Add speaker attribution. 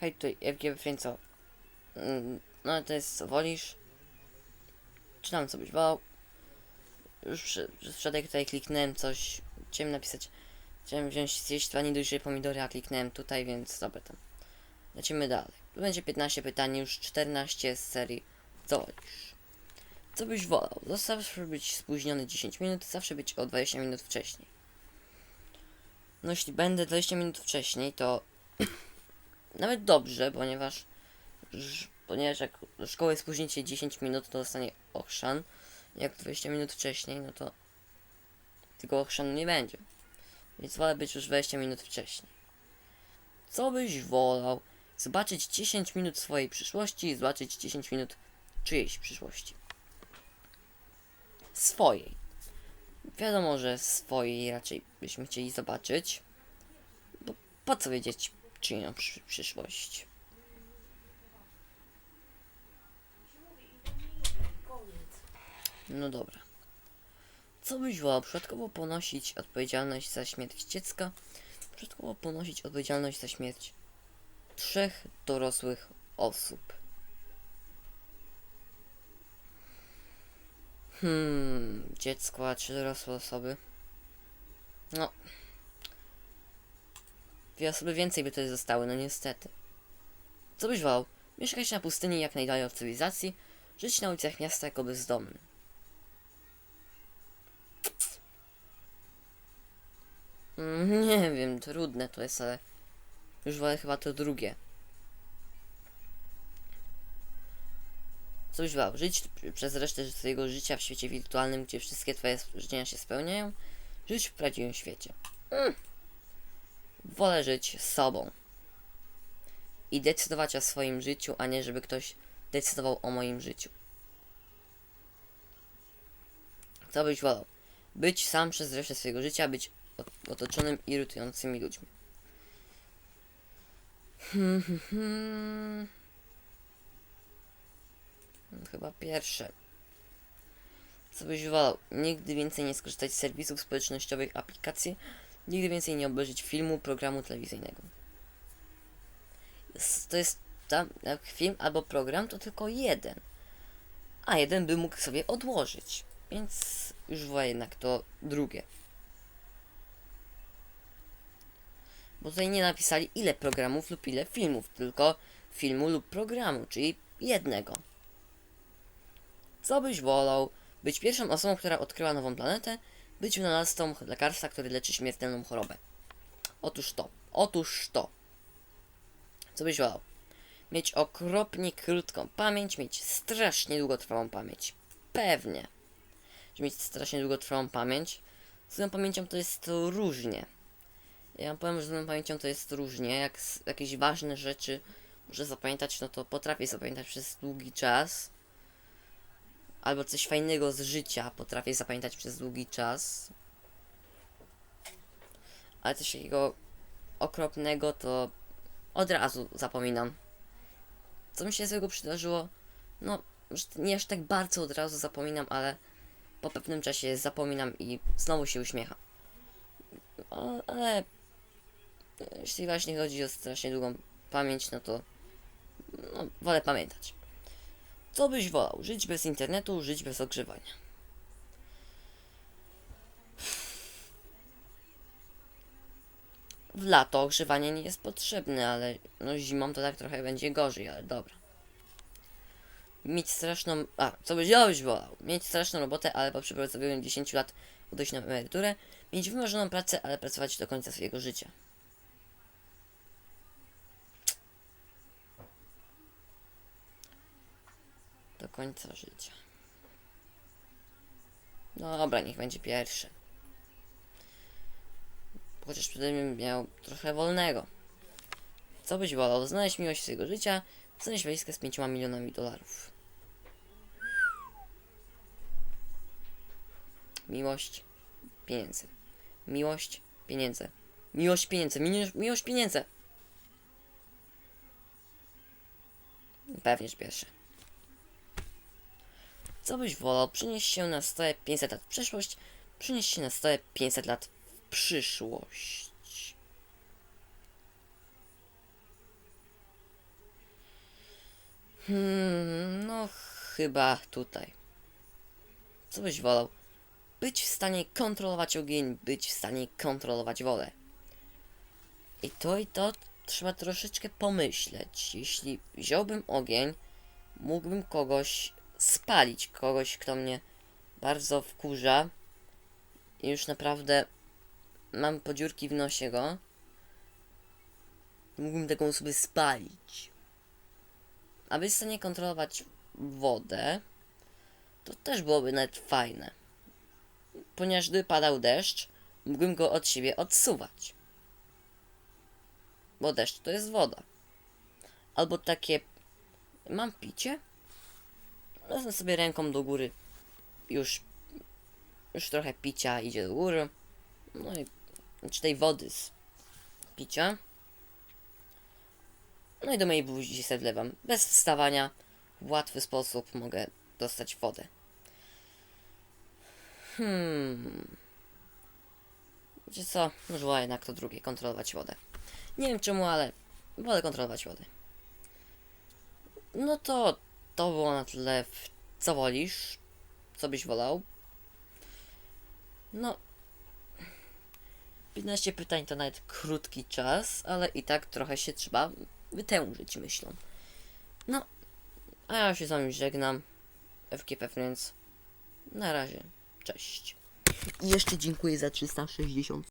Speaker 1: Hej, tutaj FGB Frienco. Mm, No, to jest co wolisz. Czytam, co byś wolał. Już przy- wczoraj tutaj kliknąłem coś. Chciałem napisać. Chciałem wziąć zjeść dwa niedojrzałe pomidory, a kliknąłem tutaj, więc dobra tam. Lecimy dalej. Tu będzie 15 pytań, już 14 z serii. Co wolisz? Co byś wolał? Zawsze być spóźniony 10 minut, zawsze być o 20 minut wcześniej. No jeśli będę 20 minut wcześniej, to nawet dobrze, ponieważ ponieważ jak do szkoły spóźnicie 10 minut, to dostanie ochrzan. Jak 20 minut wcześniej, no to tylko ochrzanu nie będzie. Więc wolę być już 20 minut wcześniej. Co byś wolał? Zobaczyć 10 minut swojej przyszłości i zobaczyć 10 minut czyjejś przyszłości. Swojej. Wiadomo, że swojej raczej byśmy chcieli zobaczyć. Bo po co wiedzieć przy- przyszłość? No dobra. Co byś wolał? Przypadkowo ponosić odpowiedzialność za śmierć dziecka? Przypadkowo ponosić odpowiedzialność za śmierć trzech dorosłych osób. Hmm, dziecko, a trzy dorosłe osoby. No. Dwie osoby więcej by tutaj zostały, no niestety. Co byś wolał? Mieszkać na pustyni jak najdalej od cywilizacji, żyć na ulicach miasta jako bezdomny. Mm, Nie wiem, trudne to jest, ale już wolę chyba to drugie. Co byś wolał? Żyć przez resztę swojego życia w świecie wirtualnym, gdzie wszystkie twoje życzenia się spełniają? Żyć w prawdziwym świecie. Mm. Wolę żyć sobą. I decydować o swoim życiu, a nie żeby ktoś decydował o moim życiu. Co byś wolał? Być sam przez resztę swojego życia, być ot- otoczonym irytującymi ludźmi. Hmm. Chyba pierwsze. Co byś wolał? Nigdy więcej nie skorzystać z serwisów społecznościowych aplikacji, nigdy więcej nie obejrzeć filmu, programu telewizyjnego. To jest tam, film albo program, to tylko jeden. A jeden by mógł sobie odłożyć. Więc już wolę jednak to drugie. Bo tutaj nie napisali ile programów lub ile filmów, tylko filmu lub programu, czyli jednego. Co byś wolał? Być pierwszą osobą, która odkryła nową planetę, być wynalazcą lekarstwa, który leczy śmiertelną chorobę. Otóż to. Otóż to. Co byś wolał? Mieć okropnie krótką pamięć, mieć strasznie długotrwałą pamięć. Pewnie. Że mieć strasznie długotrwałą pamięć. Z tą pamięcią to jest to różnie. Ja wam powiem, że z tą pamięcią to jest różnie. Jak jakieś ważne rzeczy muszę zapamiętać, no to potrafię zapamiętać przez długi czas. Albo coś fajnego z życia potrafię zapamiętać przez długi czas. Ale coś takiego okropnego to od razu zapominam. Co mi się złego przydarzyło? No, nie aż tak bardzo od razu zapominam, ale po pewnym czasie zapominam i znowu się uśmiecham. O, ale jeśli właśnie chodzi o strasznie długą pamięć, no to no, wolę pamiętać. Co byś wolał? Żyć bez internetu, żyć bez ogrzewania? W lato ogrzewanie nie jest potrzebne, ale no zimą to tak trochę będzie gorzej, ale dobra. Mieć straszną... A, co byś, ja byś wolał? Mieć straszną robotę, ale po przepracowaniu 10 lat odejść na emeryturę. Mieć wymarzoną pracę, ale pracować do końca swojego życia. Końca życia. Dobra, niech będzie pierwszy. Chociaż wtedy bym miał trochę wolnego. Co byś wolał? Znaleźć miłość swojego życia, znaleźć walizkę z 5 milionami dolarów. Miłość, pieniędzy. Miłość, pieniądze. Miłość, pieniędzy. Miłość, miłość, pieniędzy. Pewnie, pierwszy. Co byś wolał? Przynieść się na stole 500 lat w przeszłość, przynieść się na stole 500 lat w przyszłość. Hmm, no chyba tutaj. Co byś wolał? Być w stanie kontrolować ogień, być w stanie kontrolować wodę. I to i to trzeba troszeczkę pomyśleć. Jeśli wziąłbym ogień, mógłbym kogoś spalić, kogoś, kto mnie bardzo wkurza i już naprawdę mam podziurki w nosie go. Mógłbym taką osobę spalić. A być w stanie kontrolować wodę, to też byłoby nawet fajne. Ponieważ gdy padał deszcz, mógłbym go od siebie odsuwać. Bo deszcz to jest woda. Albo takie. Mam picie? Wezmę sobie ręką do góry. Już. Już trochę picia idzie do góry. No i. Czy tej wody z picia. No i do mojej buzi się wlewam. Bez wstawania. W łatwy sposób mogę dostać wodę. Hmm. Wiecie co? Może wolę jednak to drugie, kontrolować wodę. Nie wiem czemu, ale wolę kontrolować wodę. No to to było na tyle. Co wolisz? Co byś wolał? No. 15 pytań to nawet krótki czas, ale i tak trochę się trzeba wytężyć myślą. No, a ja się z wami żegnam. FGP Friends. Na razie. Cześć. I jeszcze dziękuję za 360